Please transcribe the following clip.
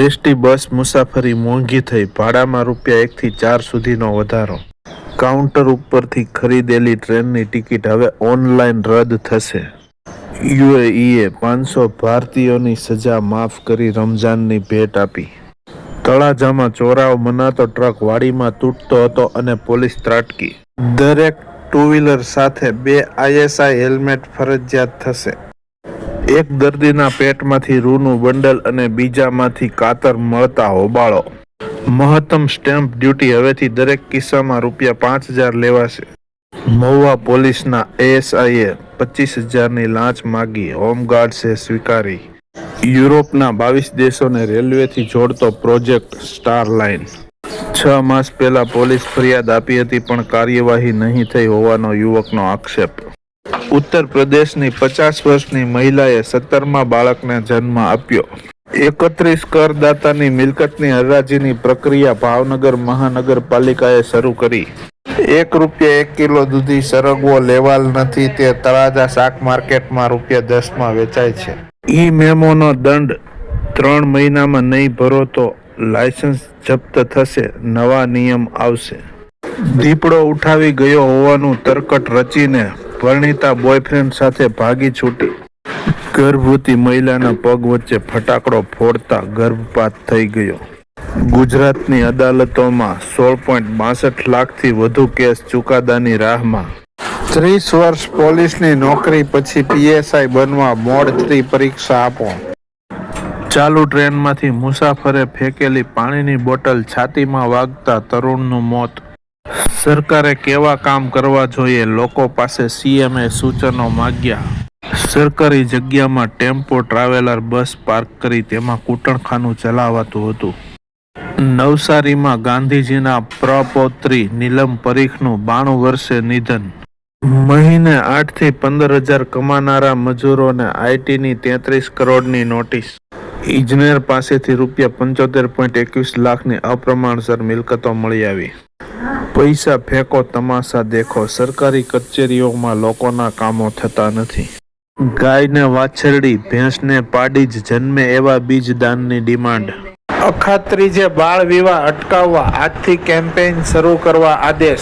ST bus મુસાફરી મોંઘી થઈ. ભાડામાં રૂપિયા એકથી ચાર સુધીનો વધારો. કાઉન્ટર ઉપરથી ખરીદેલી ટ્રેનની ટિકિટ હવે ઓનલાઈન રદ થશે. યુએઈએ પાંચસો ભારતીયોની સજા માફ કરી રમઝાનની ભેટ આપી. તળાજામાં ચોરાવ મનાતો ટ્રક વાડીમાં તૂટતો હતો અને પોલીસ ત્રાટકી. દરેક ટુ વ્હીલર સાથે બે આઈએસઆઈ હેલ્મેટ ફરજિયાત થશે. એક દર્દીના પેટમાંથી રૂનું બંડલ અને બીજામાંથી કાતર મળતા હોબાળો. મહત્તમ સ્ટેમ્પ ડ્યુટી હવેથી દરેક કિસ્સામાં રૂપિયા પાંચ હજાર લેવાશે. મહુવા પોલીસના એએસઆઈએ પચીસ હજારની લાંચ માગી. હોમગાર્ડ્સે સ્વીકારી. યુરોપના બાવીસ દેશોને રેલવેથી જોડતો પ્રોજેક્ટ સ્ટાર લાઇન. છ માસ પહેલા પોલીસ ફરિયાદ આપી હતી, પણ કાર્યવાહી નહીં થઈ હોવાનો યુવકનો આક્ષેપ. ઉત્તર પ્રદેશની પચાસ વર્ષની મહિલાએ સત્તરમાં બાળકને જન્મ આપ્યો. એકત્રીસ કરદાતાની મિલકતની હરાજીની પ્રક્રિયા ભાવનગર મહાનગરપાલિકાએ શરૂ કરી. એક રૂપિયા એક કિલો દૂધી સરગવો લેવાલ નથી, તે તળાજા શાક માર્કેટમાં રૂપિયા દસમાં વેચાય છે. ઈ મેમોનો દંડ ત્રણ મહિનામાં નહીં ભરો તો લાયસન્સ જપ્ત થશે, નવા નિયમ આવશે. દીપડો ઉઠાવી ગયો હોવાનું તરકટ રચીને પરણિતા બોયફ્રેન્ડ સાથે ભાગી છૂટી. ગર્ભવતી મહિલાના પગ વચ્ચે ફટાકડો ફોડતા ગર્ભપાત થઈ ગયો. ગુજરાતની અદાલતોમાં સોળ પોઈન્ટ બાસઠ લાખથી વધુ કેસ ચુકાદાની રાહમાં. ત્રીસ વર્ષ પોલીસની નોકરી પછી પીએસઆઈ બનવા મોડ થ્રી પરીક્ષા આપો. ચાલુ ટ્રેનમાંથી મુસાફરે ફેંકેલી પાણીની બોટલ છાતીમાં વાગતા તરુણનું મોત. સરકારે કેવા કામ કરવા જોઈએ? લોકો પાસે સીએમએ સૂચનો માગ્યા. સરકારી જગ્યામાં ટેમ્પો ટ્રાવેલર બસ પાર્ક કરી તેમાં કૂટણખાનું ચલાવાતું હતું. નવસારીમાં ગાંધીજીના પ્રપૌત્રી નીલમ પરીખનું બાણું વર્ષે નિધન. મહિને આઠથી પંદર હજાર કમાનારા મજૂરોને આઈટીની તેત્રીસ કરોડની નોટિસ. ઇજનેર પાસેથી રૂપિયા પંચોતેર પોઈન્ટ એકવીસ લાખની અપ્રમાણસર મિલકતો મળી આવી. પૈસા ફેંકો, તમાશા દેખો. સરકારી કચેરીઓમાં લોકોના કામો થતા નથી. ગાયને વાછરડી, ભેંસને પાડી જ જન્મે એવા બીજ દાનની ડિમાન્ડ. અખાત્રીજે બાળ વિવાહ અટકાવવા, આજથી કેમ્પેઇન શરૂ કરવા આદેશ.